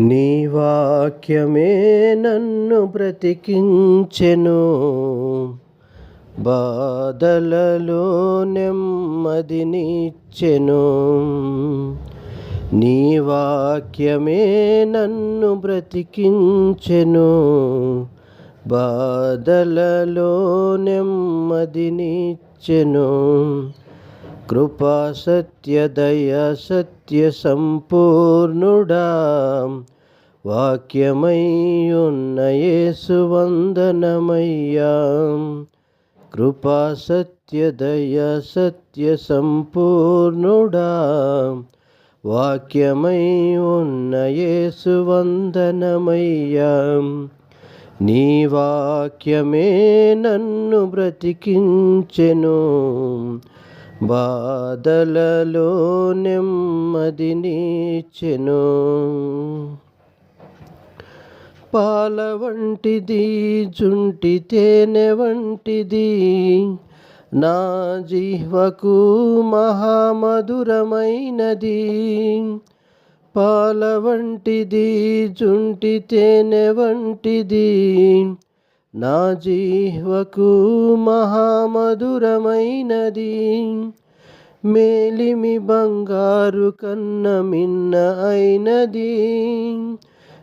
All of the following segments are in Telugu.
నీ వాక్యమే నన్ను బ్రతికించెను. బాధలలో నెమ్మదినిచ్చెను నీ వాక్యమే నన్ను బ్రతికించెను. బాధలలో నెమ్మదినిచ్చెను కృపా సత్య దయ సత్య సంపూర్ణుడా. వాక్యమై వందనమయ్యా. కృపా సత్య దయ సత్య సంపూర్ణుడా. వాక్యమై వందనమయ్యా. నీ వాక్యమే నన్ను బ్రతికించెను. బాధలలో నీచెను. పాల వంటిది జుంటి తేనె వంటిది నా జీవకు మహామధురమైనది. పాల వంటిది జుంటి తేనె వంటిది నా జీహ్వకు మహామధురమైనది. మేలిమి బంగారు కన్న మిన్న అయినది.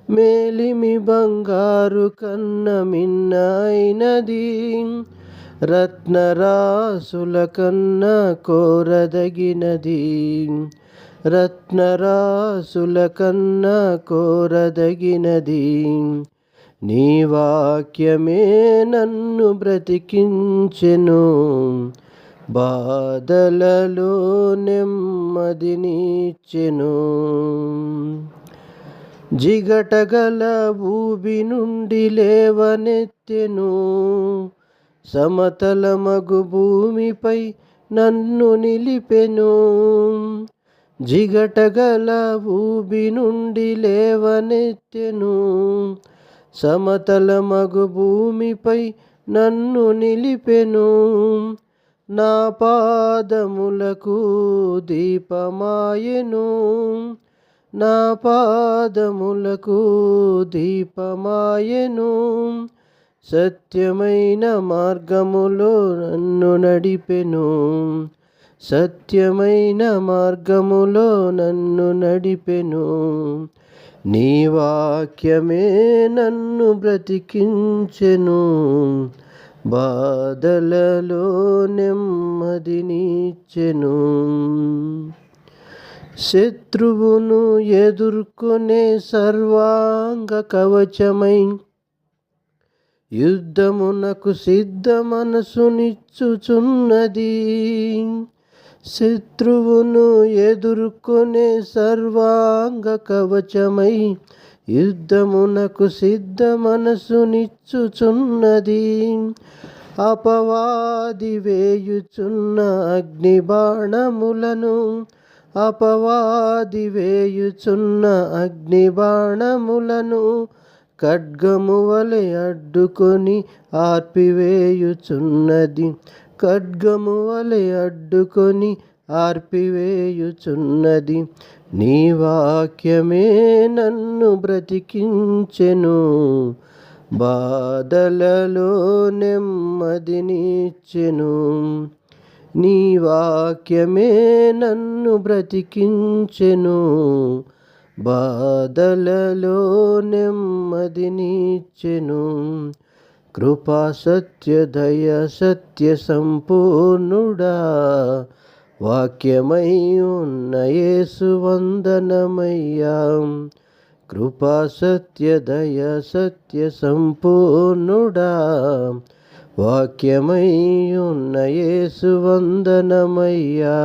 మేలిమి బంగారు కన్న మిన్న అయినది. రత్నరాసుల కన్న కోరదగినది. రత్నరాసుల కన్న కోరదగినది. నీ వాక్యమే నన్ను బ్రతికించెను. బాధలలో నెమ్మదినిచ్చెను జిగటగల ఊబి నుండి లేవనెత్తెను. సమతలమగు భూమిపై నన్ను నిలిపెను. జిగటగల ఊబి నుండి లేవనెత్తెను. సమతలమగు భూమిపై నన్ను నిలిపెను. నా పాదములకు దీపమాయెను. నా పాదములకు దీపమాయెను. సత్యమైన మార్గములో నన్ను నడిపెను. సత్యమైన మార్గములో నన్ను నడిపెను. నీ వాక్యమే నన్ను బ్రతికించెను. బాధలలో నెమ్మదినిచ్చెను శత్రువును ఎదుర్కొనే సర్వాంగ కవచమై యుద్ధమునకు సిద్ధ మనసునిచ్చుచున్నది. శత్రువును ఎదుర్కొనే సర్వాంగ కవచమై యుద్ధమునకు సిద్ధ మనసునిచ్చుచున్నది. అపవాది వేయుచున్న అగ్ని బాణములను అపవాది వేయుచున్న అగ్ని బాణములను ఖడ్గము వలె అడ్డుకొని ఆర్పివేయుచున్నది. ఖడ్గము వలె అడ్డుకొని ఆర్పివేయుచున్నది. నీ వాక్యమే నన్ను బ్రతికించెను. బాధలలో నెమ్మదినిచ్చెను నీ వాక్యమే నన్ను బ్రతికించెను. బాధలలో నెమ్మదినిచ్చెను కృపా సత్య దయ సత్య సంపూర్ణుడా వాక్యమై ఉన్న యేసు వందనమయ్యా. కృపా సత్య దయ సత్య సంపూర్ణుడా వాక్యమై ఉన్న యేసు వందనమయ్యా.